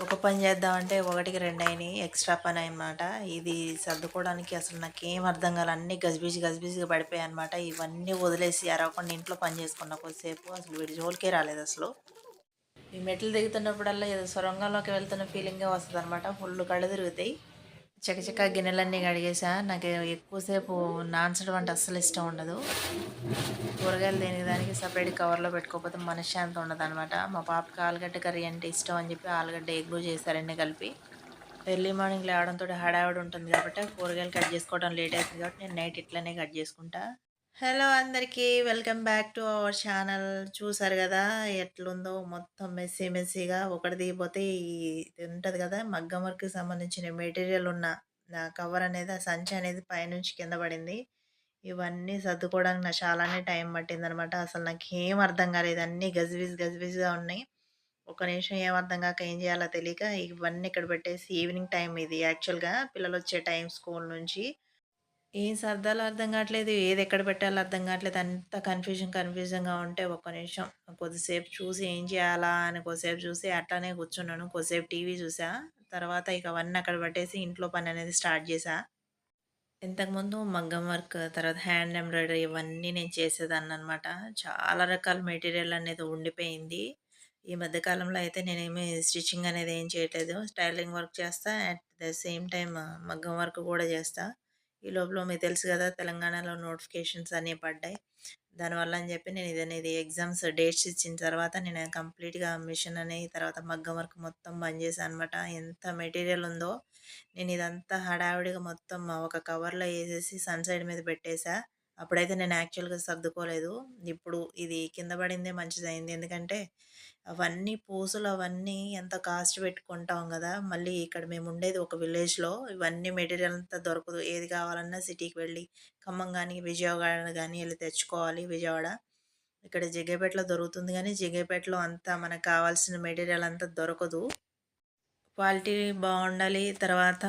ఒక పని చేద్దామంటే ఒకటికి రెండు అయినాయి ఎక్స్ట్రా పని అనమాట ఇది సర్దుకోవడానికి అసలు నాకేం అర్థం కాలే. అన్నీ గజిబిజి గజిబిజిగా పడిపోయాయి అనమాట ఇవన్నీ వదిలేసి అరవకుండా ఇంట్లో పని చేసుకున్న కొద్దిసేపు అసలు వీడి జోలికే రాలేదు అసలు. ఈ మెట్లు దిగుతున్నప్పుడల్లా ఏదో సొరంగంలోకి వెళ్తున్న ఫీలింగే వస్తుంది అనమాట ఫుల్ కళ్ళు తిరుగుతాయి. చకచక గిన్నెలన్నీ కడిగేసా. నాకు ఎక్కువసేపు నాన్సడం అంటే అస్సలు ఇష్టం ఉండదు. కూరగాయలు దేనికి దానికి సపరేట్ కవర్లో పెట్టుకోకపోతే మనశ్శాంతి ఉండదు అనమాట మా పాపకి ఆలుగడ్డ కర్రీ అంటే ఇష్టం అని చెప్పి ఆలుగడ్డ ఎగ్గు చేశారండి కలిపి. ఎర్లీ మార్నింగ్ లేవడంతో హడావిడి ఉంటుంది కాబట్టి కూరగాయలు కట్ చేసుకోవడం లేట్ అవుతుంది కాబట్టి నేను నైట్ ఇట్లనే కట్ చేసుకుంటా. హలో అందరికీ welcome back to our channel. చూసారు కదా ఎట్లుందో మొత్తం మెస్సీ మెస్సీగా ఒకటి దిగిపోతే ఇది ఉంటుంది కదా మగ్గం వర్క్కి సంబంధించిన మెటీరియల్ ఉన్న కవర్ అనేది ఆ సంచి అనేది పైనుంచి కింద పడింది. ఇవన్నీ సర్దుకోవడానికి నాకు చాలానే టైం పట్టింది అనమాట అసలు నాకు ఏం అర్థం కాలేదు. అన్నీ గజిబిజ్ గజిబిజ్గా ఉన్నాయి. ఒక నిమిషం ఏం అర్థం కాక ఏం చేయాలో తెలియక ఇవన్నీ ఇక్కడ పెట్టేసి ఈవినింగ్ టైం ఇది. యాక్చువల్గా పిల్లలు వచ్చే టైం స్కూల్ నుంచి ఏం సర్దాలో అర్థం కావట్లేదు ఏది ఎక్కడ పెట్టాలో అర్థం కావట్లేదు. అంత కన్ఫ్యూజన్ కన్ఫ్యూజన్గా ఉంటే ఒక్క నిమిషం. కొద్దిసేపు చూసి ఏం చేయాలా అని కొద్దిసేపు చూసి అట్లానే కూర్చున్నాను. కొద్దిసేపు టీవీ చూసా. తర్వాత ఇక అవన్నీ అక్కడ పట్టేసి ఇంట్లో పని అనేది స్టార్ట్ చేసా. ఇంతకుముందు మగ్గం వర్క్ తర్వాత హ్యాండ్ ఎంబ్రాయిడరీ ఇవన్నీ నేను చేసేదాన్ని అనమాట చాలా రకాల మెటీరియల్ అనేది ఉండిపోయింది. ఈ మధ్యకాలంలో అయితే నేనేమి స్టిచ్చింగ్ అనేది ఏం చేయట్లేదు. స్టైలింగ్ వర్క్ చేస్తా అట్ ద సేమ్ టైం మగ్గం వర్క్ కూడా చేస్తా. ఈ లోపల మీకు తెలుసు కదా తెలంగాణలో నోటిఫికేషన్స్ అన్నీ పడ్డాయి. దానివల్ల అని చెప్పి నేను ఇది ఎగ్జామ్స్ డేట్స్ ఇచ్చిన తర్వాత నేను కంప్లీట్గా మిషన్ అనేది తర్వాత మగ్గం వర్క్ మొత్తం బంద్ చేశాను అనమాట ఎంత మెటీరియల్ ఉందో నేను ఇదంతా హడావిడిగా మొత్తం ఒక కవర్లో వేసేసి సన్ సైడ్ మీద పెట్టేశా అప్పుడైతే నేను యాక్చువల్గా సర్దుకోలేదు. ఇప్పుడు ఇది కింద పడిందే మంచిదైంది. ఎందుకంటే అవన్నీ పూసలు అవన్నీ ఎంత కాస్ట్ పెట్టుకుంటాం కదా మళ్ళీ ఇక్కడ మేము ఉండేది ఒక విలేజ్లో. ఇవన్నీ మెటీరియల్ అంతా దొరకదు. ఏది కావాలన్నా సిటీకి వెళ్ళి ఖమ్మం కానీ విజయవాడ కానీ వెళ్ళి తెచ్చుకోవాలి విజయవాడ. ఇక్కడ జగ్గేపేటలో దొరుకుతుంది కానీ జగ్గేపేటలో అంతా మనకు కావాల్సిన మెటీరియల్ అంతా దొరకదు. క్వాలిటీ బాగుండాలి తర్వాత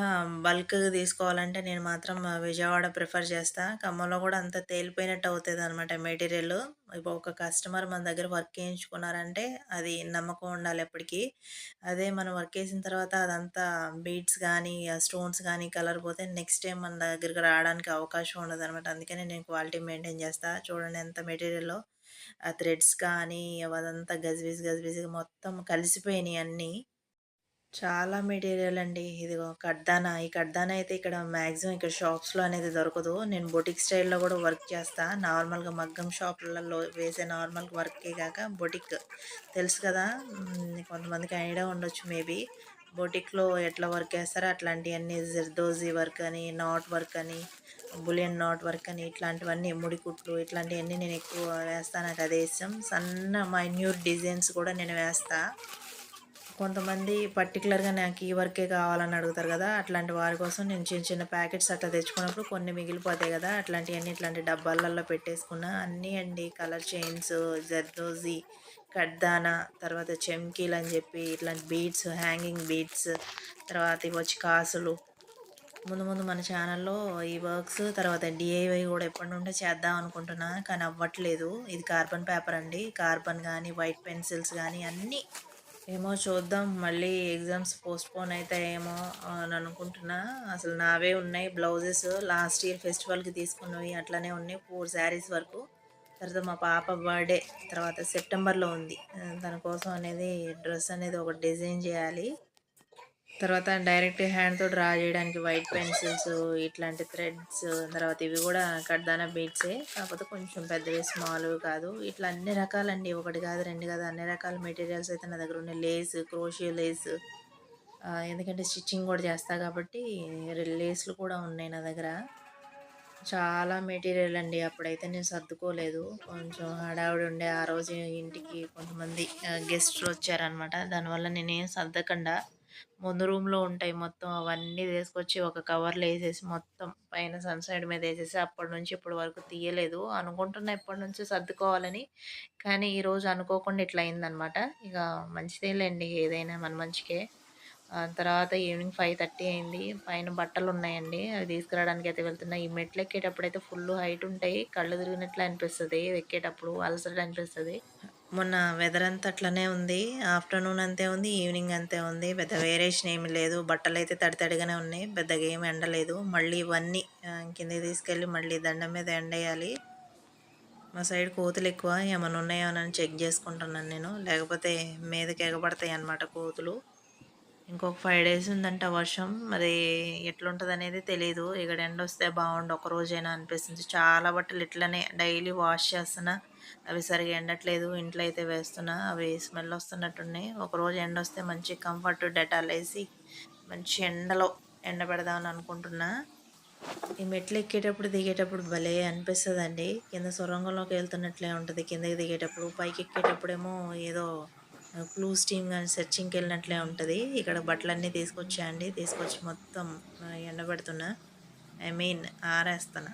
బల్క్గా తీసుకోవాలంటే నేను మాత్రం విజయవాడ ప్రిఫర్ చేస్తాను ఖమ్మంలో కూడా అంత తేలిపోయినట్టు అవుతుంది అనమాట మెటీరియల్. ఇప్పుడు ఒక కస్టమర్ మన దగ్గర వర్క్ చేయించుకున్నారంటే అది నమ్మకం ఉండాలి ఎప్పటికీ. అదే మనం వర్క్ చేసిన తర్వాత అదంతా బీడ్స్ కానీ స్టోన్స్ కానీ కలర్ పోతే నెక్స్ట్ టైం మన దగ్గరికి రావడానికి అవకాశం ఉండదు అనమాట అందుకనే నేను క్వాలిటీ మెయింటైన్ చేస్తాను చూడండి ఎంత మెటీరియల్లో. ఆ థ్రెడ్స్ కానీ అదంతా గజిబిజి గజిబిజిగా మొత్తం కలిసిపోయినాయి అన్నీ. చాలా మెటీరియల్ అండి. ఇదిగో కడ్దానా. ఈ కడ్దానా అయితే ఇక్కడ మ్యాక్సిమం ఇక్కడ షాప్స్లో అనేది దొరకదు. నేను బొటిక్ స్టైల్లో కూడా వర్క్ చేస్తా. నార్మల్గా మగ్గం షాపులలో వేసే నార్మల్ వర్కే కాక బొటిక్. తెలుసు కదా? కొంతమందికి ఐడియా ఉండొచ్చు మేబీ బొటిక్లో ఎట్లా వర్క్ చేస్తారో అట్లాంటివన్నీ జర్దోజీ వర్క్ అని నాట్ వర్క్ అని బులియన్ నాట్ వర్క్ అని ఇట్లాంటివన్నీ ముడికుట్లు ఇట్లాంటివన్నీ నేను ఎక్కువ వేస్తాను నాకు అదే ఇష్టం. సన్న మైన్యూట్ డిజైన్స్ కూడా నేను వేస్తాను కొంతమంది పర్టికులర్గా నాకు ఈ వర్కే కావాలని అడుగుతారు కదా అట్లాంటి వారి కోసం నేను చిన్న చిన్న ప్యాకెట్స్ అట్లా తెచ్చుకున్నప్పుడు కొన్ని మిగిలిపోతాయి కదా అట్లాంటివన్నీ ఇట్లాంటి డబ్బాలలో పెట్టేసుకున్న అన్నీ అండి కలర్ చైన్స్ జర్దోజీ కడ్దానా తర్వాత చెమ్కీలు అని చెప్పి ఇట్లాంటి బీడ్స్ హ్యాంగింగ్ బీడ్స్ తర్వాత ఇవి వచ్చి కాసులు. ముందు ముందు మన ఛానల్లో ఈ వర్క్స్ తర్వాత డిఐవై కూడా ఎప్పటి నుండే చేద్దాం అనుకుంటున్నా కానీ అవ్వట్లేదు. ఇది కార్బన్ పేపర్ అండి. కార్బన్ కానీ వైట్ పెన్సిల్స్ కానీ అన్నీ ఏమో చూద్దాం. మళ్ళీ ఎగ్జామ్స్ పోస్ట్పోన్ అవుతాయేమో అని అనుకుంటున్నా. అసలు నావే ఉన్నాయి బ్లౌజెస్. లాస్ట్ ఇయర్ ఫెస్టివల్కి తీసుకున్నవి అట్లనే ఉన్నాయి. ఫోర్ శారీస్ వరకు. తర్వాత మా పాప బర్త్డే తర్వాత సెప్టెంబర్లో ఉంది. దానికోసం అనేది డ్రెస్ అనేది ఒక డిజైన్ చేయాలి. తర్వాత డైరెక్ట్ హ్యాండ్తో డ్రా చేయడానికి వైట్ పెన్సిల్స్ ఇట్లాంటి థ్రెడ్స్ తర్వాత ఇవి కూడా కడ్దానా బీట్సే. కాకపోతే కొంచెం పెద్దవి స్మాల్ కాదు. ఇట్లా అన్ని రకాలండి. ఒకటి కాదు రెండు కాదు అన్ని రకాల మెటీరియల్స్ అయితే నా దగ్గర ఉన్నాయి. Lace crochet lace. ఎందుకంటే స్టిచ్చింగ్ కూడా చేస్తా కాబట్టి లేస్లు కూడా ఉన్నాయి నా దగ్గర. చాలా మెటీరియల్ అండి. అప్పుడైతే నేను సర్దుకోలేదు. కొంచెం హడావిడి ఉండే ఆ రోజు ఇంటికి కొంతమంది గెస్ట్లు వచ్చారనమాట దానివల్ల నేనేం సర్దకుండా ముందు రూమ్లో ఉంటాయి మొత్తం అవన్నీ తీసుకొచ్చి ఒక కవర్లో వేసేసి మొత్తం పైన సన్ సైడ్ మీద వేసేసి అప్పటి నుంచి ఇప్పటి వరకు తీయలేదు. అనుకుంటున్నా ఇప్పటి నుంచి సర్దుకోవాలని. కానీ ఈరోజు అనుకోకుండా ఇట్లా అయిందనమాట ఇక మంచిదేలేండి ఏదైనా మన మంచికే. తర్వాత ఈవినింగ్ ఫైవ్ థర్టీ అయింది. పైన బట్టలు ఉన్నాయండి. అవి తీసుకురావడానికి అయితే వెళ్తున్నా. ఈ మెట్లు ఎక్కేటప్పుడు అయితే ఫుల్ హైట్ ఉంటాయి. కళ్ళు తిరిగినట్లు అనిపిస్తుంది. ఎక్కేటప్పుడు అలసట అనిపిస్తుంది. మొన్న వెదర్ అంతా అట్లనే ఉంది. ఆఫ్టర్నూన్ అంతే ఉంది ఈవినింగ్ అంతే ఉంది. పెద్ద వేరియేషన్ ఏమి లేదు. బట్టలు అయితే తడి తడిగానే ఉన్నాయి. పెద్దగా ఏమి ఎండలేదు. మళ్ళీ ఇవన్నీ కింద కిందకి తీసుకెళ్ళి మళ్ళీ దండం మీద ఎండేయాలి. మా సైడ్ కోతులు ఎక్కువ. ఏమైనా ఉన్నాయో అని చెక్ చేసుకుంటున్నాను నేను. లేకపోతే మీదకి ఎగబడతాయి అన్నమాట కోతులు. ఇంకొక ఫైవ్ డేస్ ఉందంట వర్షం. మరి ఎట్లుంటుంది అనేది తెలియదు ఇక్కడ ఎండ వస్తే బాగుండు. ఒక రోజైనా అనిపిస్తుంది. చాలా బట్టలు ఇట్లనే డైలీ వాష్ చేస్తున్నా. అవి సరిగా ఎండట్లేదు ఇంట్లో అయితే వేస్తున్నా అవి స్మెల్ వస్తున్నట్టున్నాయి. ఒకరోజు ఎండ వస్తే మంచి కంఫర్ట్ డెటాల్ వేసి మంచి ఎండలో ఎండ పెడదామని అనుకుంటున్నా. ఈ మెట్లు ఎక్కేటప్పుడు దిగేటప్పుడు భలే అనిపిస్తుందండి. కింద సొరంగంలోకి వెళ్తున్నట్లే ఉంటుంది. కిందకి దిగేటప్పుడు పైకి ఎక్కేటప్పుడేమో ఏదో క్లూస్ టీమ్ కానీ సెర్చింగ్కి వెళ్ళినట్లే ఉంటుంది. ఇక్కడ బట్టలన్నీ తీసుకొచ్చాయండి తీసుకొచ్చి మొత్తం ఎండబెడుతున్నా. I mean ఆరేస్తున్నా.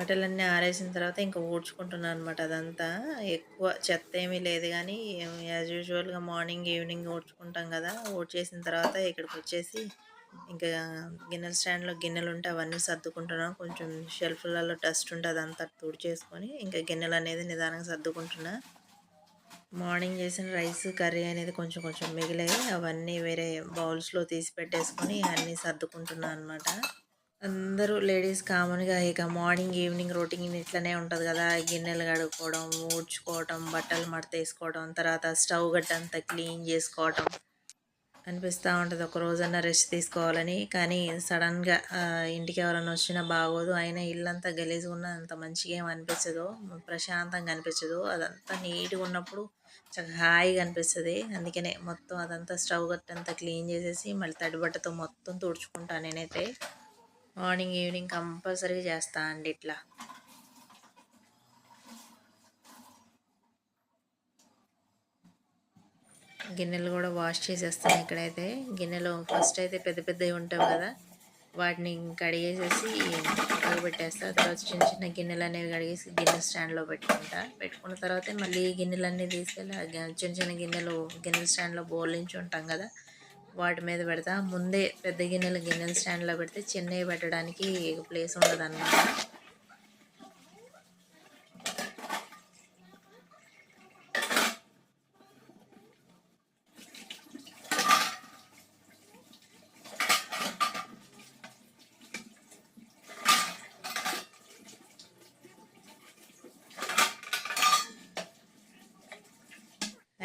బట్టలన్నీ ఆరేసిన తర్వాత ఇంకా ఊడ్చుకుంటున్నాను అనమాట అదంతా. ఎక్కువ చెత్త ఏమీ లేదు కానీ యాజ్ యూజువల్గా మార్నింగ్ ఈవినింగ్ ఊడ్చుకుంటాం కదా ఊడ్చేసిన తర్వాత ఇక్కడికి వచ్చేసి ఇంకా గిన్నెల స్టాండ్లో గిన్నెలు ఉంటే అవన్నీ సర్దుకుంటున్నాను కొంచెం షెల్ఫ్లలో డస్ట్ ఉంటే అదంతా తుడిచేసుకొని ఇంకా గిన్నెలు అనేది నిదానంగా సర్దుకుంటున్నా. మార్నింగ్ చేసిన రైస్ కర్రీ అనేది కొంచెం కొంచెం మిగిలాయి అవన్నీ వేరే బౌల్స్లో తీసి పెట్టేసుకొని అన్నీ సర్దుకుంటున్నాను అనమాట అందరూ లేడీస్ కామన్గా ఇక మార్నింగ్ ఈవినింగ్ రొటీన్ ఇట్లనే ఉంటుంది కదా. గిన్నెలు కడుక్కోవడం ఊడ్చుకోవడం బట్టలు మడతేసుకోవడం తర్వాత స్టవ్ గట్ట క్లీన్ చేసుకోవడం అనిపిస్తూ ఉంటుంది. ఒక రోజన్నా రెస్ట్ తీసుకోవాలని. కానీ సడన్గా ఇంటికి ఎవరైనా వచ్చినా బాగోదు. అయినా ఇల్లంతా గలీజ్గా ఉన్న అంత మంచిగా ఏం అనిపించదు. ప్రశాంతంగా అనిపించదు. అదంతా నీట్గా ఉన్నప్పుడు చాలా హాయిగా అనిపిస్తుంది. అందుకనే మొత్తం అదంతా స్టవ్ గట్టంతా క్లీన్ చేసేసి మళ్ళీ తడిబట్టతో మొత్తం తుడుచుకుంటాను నేనైతే. మార్నింగ్ ఈవినింగ్ కంపల్సరీగా చేస్తా అండి ఇట్లా. గిన్నెలు కూడా వాష్ చేసేస్తాను ఇక్కడైతే. గిన్నెలు ఫస్ట్ అయితే పెద్ద పెద్దవి ఉంటాయి కదా వాటిని కడిగేసేసి పెట్టేస్తా తర్వాత చిన్న చిన్న గిన్నెలు అనేవి కడిగేసి గిన్నె స్టాండ్లో పెట్టుకుంటా. పెట్టుకున్న తర్వాత మళ్ళీ గిన్నెలన్నీ తీసుకెళ్ళి చిన్న చిన్న గిన్నెలు గిన్నెల స్టాండ్లో బోర్లించి ఉంటాం కదా వాటి మీద పెడతా. ముందే పెద్ద గిన్నెలు గిన్నెలు స్టాండ్లో పెడితే చిన్నవి పెట్టడానికి ప్లేస్ ఉండదు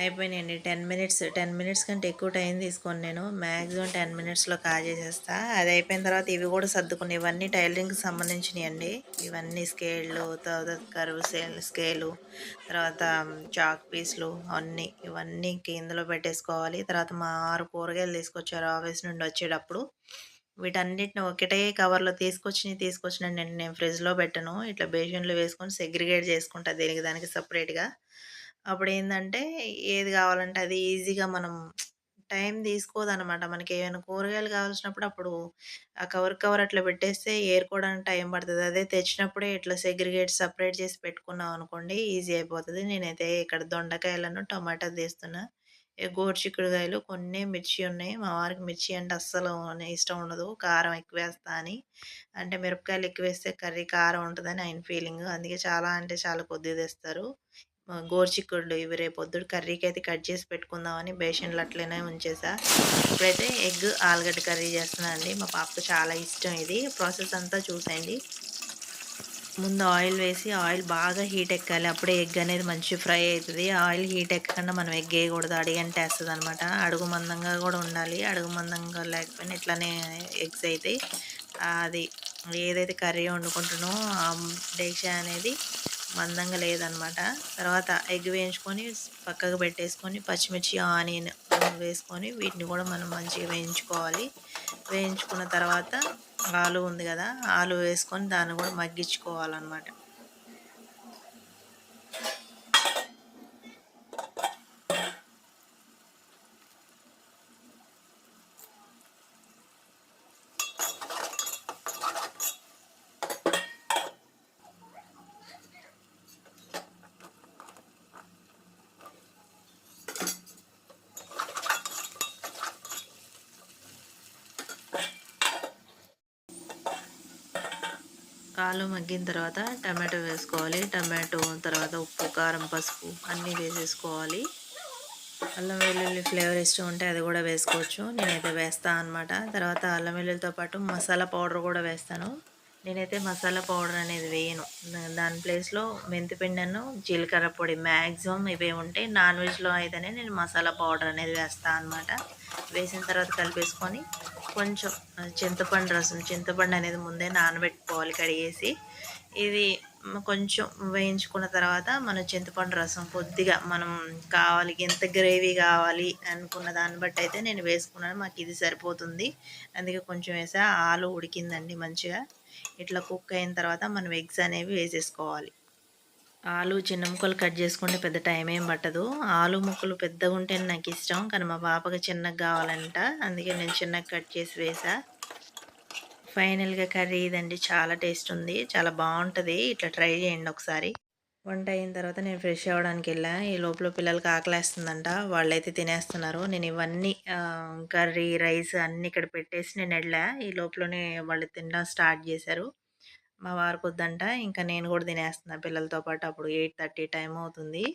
అయిపోయినాయండి. టెన్ మినిట్స్ టెన్ మినిట్స్ కంటే ఎక్కువ టైం తీసుకొని నేను. మ్యాక్సిమం టెన్ మినిట్స్లో కా చేసేస్తా అది అయిపోయిన తర్వాత ఇవి కూడా సర్దుకుని ఇవన్నీ టైలరింగ్కి సంబంధించినవి అండి ఇవన్నీ స్కేళ్ళు తర్వాత కరువు స్కేలు తర్వాత చాక్ పీస్లు అన్నీ ఇవన్నీ ఇందులో పెట్టేసుకోవాలి. తర్వాత మా ఆరు కూరగాయలు తీసుకొచ్చారు ఆఫీస్ నుండి వచ్చేటప్పుడు. వీటన్నిటిని ఒకటే కవర్లో తీసుకొచ్చి తీసుకొచ్చిన నేను నేను ఫ్రిడ్జ్లో పెట్టను. ఇట్లా బేషన్లో వేసుకొని సెగ్రిగేట్ చేసుకుంటా దీనికి దానికి సపరేట్గా. అప్పుడు ఏంటంటే ఏది కావాలంటే అది ఈజీగా మనం టైం తీసుకోదనమాట. మనకి ఏమైనా కూరగాయలు కావాల్సినప్పుడు అప్పుడు ఆ కవర్ కవర్ అట్లా పెట్టేస్తే ఏరుకోవడానికి టైం పడుతుంది. అదే తెచ్చినప్పుడే ఇట్లా సెగ్రిగేట్ సపరేట్ చేసి పెట్టుకున్నాం అనుకోండి ఈజీ అయిపోతుంది. నేనైతే ఇక్కడ దొండకాయలను టమాటా తీస్తున్నా. ఏ గోరుచిక్కుడుకాయలు కొన్ని మిర్చి ఉన్నాయి. మా వారికి మిర్చి అంటే అస్సలు ఇష్టం ఉండదు. కారం ఎక్కువ వేస్తా అని. అంటే మిరపకాయలు ఎక్కువ వేస్తే కర్రీ కారం ఉంటుందని ఆయన ఫీలింగ్. అందుకే చాలా అంటే చాలా కొద్దిగా తెస్తారు. ఆ, ఇవి రేపు పొద్దుడు కర్రీకి అయితే కట్ చేసి పెట్టుకుందామని బేషన్లు అట్లనే ఉంచేసా. ఇప్పుడైతే ఎగ్ ఆలుగడ్డ కర్రీ చేస్తున్నాను అండి. మా పాపకు చాలా ఇష్టం ఇది. ప్రాసెస్ అంతా చూసేయండి. ముందు ఆయిల్ వేసి ఆయిల్ బాగా హీట్ ఎక్కాలి. అప్పుడే ఎగ్ అనేది మంచి ఫ్రై అవుతుంది. ఆయిల్ హీట్ ఎక్కకుండా మనం ఎగ్ వేయకూడదు. అడిగంటే వేస్తుంది అనమాట అడుగు మందంగా కూడా ఉండాలి. అడుగు మందంగా లేకపోయినా ఇట్లానే ఎగ్స్ అవుతాయి అది ఏదైతే కర్రీ వండుకుంటున్నో ఆ అనేది మందంగా లేదనమాట. తర్వాత ఎగ్ వేయించుకొని పక్కకు పెట్టేసుకొని పచ్చిమిర్చి ఆనియన్ వేసుకొని వీటిని కూడా మనం మంచిగా వేయించుకోవాలి. వేయించుకున్న తర్వాత ఆలు ఉంది కదా ఆలు వేసుకొని దాన్ని కూడా మగ్గించుకోవాలన్నమాట. ఆలు మగ్గిన తర్వాత టమాటో వేసుకోవాలి. టమాటో తర్వాత ఉప్పు కారం పసుపు అన్నీ వేసేసుకోవాలి. అల్లం వెల్లుల్లి ఫ్లేవర్ ఇష్టం ఉంటే అది కూడా వేసుకోవచ్చు. నేనైతే వేస్తాను అనమాట తర్వాత అల్లం వెల్లుల్లితో పాటు మసాలా పౌడర్ కూడా వేస్తాను. నేనైతే మసాలా పౌడర్ అనేది వేయను. దాని ప్లేస్లో మెంతిపిండను జీలకర్ర పొడి మ్యాక్సిమం ఇవే ఉంటాయి నాన్ వెజ్లో అయితేనే నేను మసాలా పౌడర్ అనేది వేస్తాను అనమాట వేసిన తర్వాత కలిపేసుకొని కొంచెం చింతపండు రసం చింతపండు అనేది ముందే నానబెట్టుకోవాలి కడిగేసి. ఇది కొంచెం వేయించుకున్న తర్వాత మన చింతపండు రసం కొద్దిగా మనం కావాలి ఎంత గ్రేవీ కావాలి అనుకున్న దాన్ని బట్టి అయితే నేను వేసుకున్నాను. మాకు ఇది సరిపోతుంది. అందుకే కొంచెం వేసా ఆలు ఉడికిందండి మంచిగా. ఇట్లా కుక్ అయిన తర్వాత మనం ఎగ్స్ అనేవి వేసేసుకోవాలి. ఆలు చిన్న ముక్కలు కట్ చేసుకుంటే పెద్ద టైం ఏం పట్టదు. ఆలు ముక్కలు పెద్దగా ఉంటే నాకు ఇష్టం కానీ మా పాపకి చిన్నగా కావాలంట. అందుకే నేను చిన్నగా కట్ చేసి వేసా. ఫైనల్గా కర్రీ ఇదండి. చాలా టేస్ట్ ఉంది. చాలా బాగుంటుంది. ఇట్లా ట్రై చేయండి ఒకసారి. వంట అయిన తర్వాత నేను ఫ్రెష్ అవ్వడానికి వెళ్ళా. ఈ లోపల పిల్లలకి ఆకలేస్తుందంట. వాళ్ళైతే తినేస్తున్నారు. నేను ఇవన్నీ కర్రీ రైస్ అన్నీ ఇక్కడ పెట్టేసి నేను వెళ్ళా. ఈ లోపలనే వాళ్ళు తినడం స్టార్ట్ చేశారు. మా వారికి వద్దంట ఇంకా నేను కూడా తినేస్తున్నా పిల్లలతో పాటు. అప్పుడు ఎయిట్ థర్టీ టైం అవుతుంది.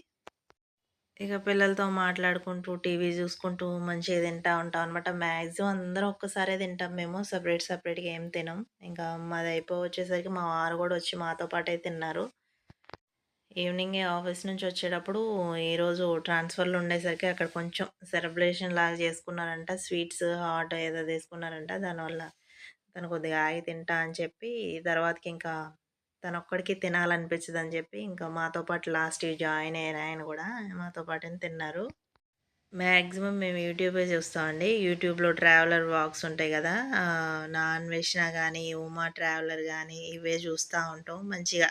ఇక పిల్లలతో మాట్లాడుకుంటూ టీవీ చూసుకుంటూ మంచిగా తింటా ఉంటాం అనమాట మ్యాక్సిమం అందరం ఒక్కసారే తింటాం మేము. సపరేట్ సపరేట్గా ఏం తినం. ఇంకా మాది అయిపో వచ్చేసరికి మా వారు కూడా వచ్చి మాతో పాటే తిన్నారు. ఈవినింగ్ ఆఫీస్ నుంచి వచ్చేటప్పుడు ఈరోజు ట్రాన్స్ఫర్లు ఉండేసరికి అక్కడ కొంచెం సెలబ్రేషన్ లాగా చేసుకున్నారంట. స్వీట్స్ హాట్ ఏదో తీసుకున్నారంట. దానివల్ల తను కొద్దిగా ఆగి తింటా అని చెప్పి తర్వాతకి ఇంకా తను ఒక్కడికి తినాలనిపించదు అని చెప్పి ఇంకా మాతో పాటు లాస్ట్ జాయిన్ అయ్యారు ఆయన కూడా మాతో పాటు తిన్నారు. మ్యాక్సిమం మేము యూట్యూబే చూస్తామండి. యూట్యూబ్లో ట్రావెలర్ వాక్స్ ఉంటాయి కదా నాన్ వెజ్నా కానీ ఉమా ట్రావెలర్ కానీ ఇవే చూస్తూ ఉంటాం మంచిగా.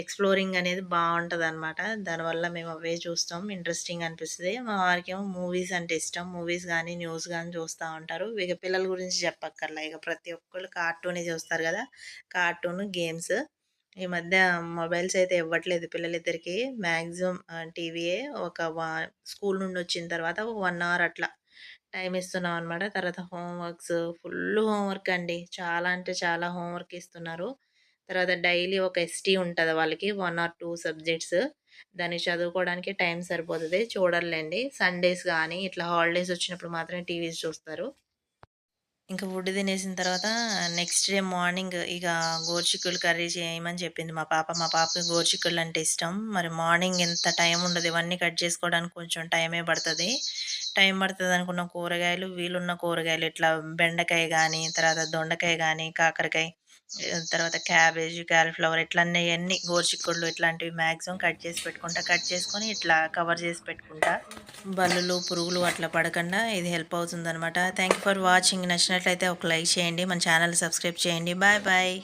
ఎక్స్ప్లోరింగ్ అనేది బాగుంటుంది అనమాట దానివల్ల మేము అవే చూస్తాం. ఇంట్రెస్టింగ్ అనిపిస్తుంది. మా వారికి ఏమో మూవీస్ అంటే ఇష్టం. మూవీస్ కానీ న్యూస్ కానీ చూస్తూ ఉంటారు. ఇక పిల్లల గురించి చెప్పక్కర్లా. ఇక ప్రతి ఒక్కళ్ళు కార్టూనే చూస్తారు కదా! Cartoon games. ఈ మధ్య మొబైల్స్ అయితే ఇవ్వట్లేదు పిల్లలిద్దరికి. మ్యాక్సిమం టీవీయే ఒక స్కూల్ నుండి వచ్చిన తర్వాత ఒక వన్ అవర్ అట్లా టైం ఇస్తున్నాం అనమాట తర్వాత హోంవర్క్స్ ఫుల్ హోంవర్క్ అండి. చాలా అంటే చాలా హోంవర్క్ ఇస్తున్నారు. తర్వాత డైలీ ఒక ఎస్టీ ఉంటుంది వాళ్ళకి వన్ ఆర్ టూ సబ్జెక్ట్స్. దాన్ని చదువుకోవడానికి టైం సరిపోతుంది. చూడర్లేండి. సండేస్ కానీ ఇట్లా హాలిడేస్ వచ్చినప్పుడు మాత్రమే టీవీస్ చూస్తారు. ఇంకా ఫుడ్ తినేసిన తర్వాత నెక్స్ట్ డే మార్నింగ్ ఇక గోర్చిక్కులు కర్రీ చేయమని చెప్పింది మా పాప. మా పాపకి గోర్చిక్కులు అంటే ఇష్టం. మరి మార్నింగ్ ఎంత టైం ఉండదు. ఇవన్నీ కట్ చేసుకోవడానికి కొంచెం టైమే పడుతుంది. టైం పడుతుంది అనుకున్న కూరగాయలు వీలున్న కూరగాయలు ఇట్లా బెండకాయ కానీ తర్వాత దొండకాయ కానీ కాకరకాయ తర్వాత క్యాబేజ్ క్యాలీఫ్లవర్ ఇట్లా అన్నీ గోరుచిక్కుళ్ళు ఇట్లాంటివి మ్యాక్సిమం కట్ చేసి పెట్టుకుంటా. కట్ చేసుకొని ఇట్లా కవర్ చేసి పెట్టుకుంటా. బల్లులు పురుగులు అట్లా పడకుండా ఇది హెల్ప్ అవుతుంది అనమాట థ్యాంక్ ఫర్ వాచింగ్ నచ్చినట్లయితే ఒక లైక్ చేయండి. మన ఛానల్ సబ్స్క్రైబ్ చేయండి. Bye bye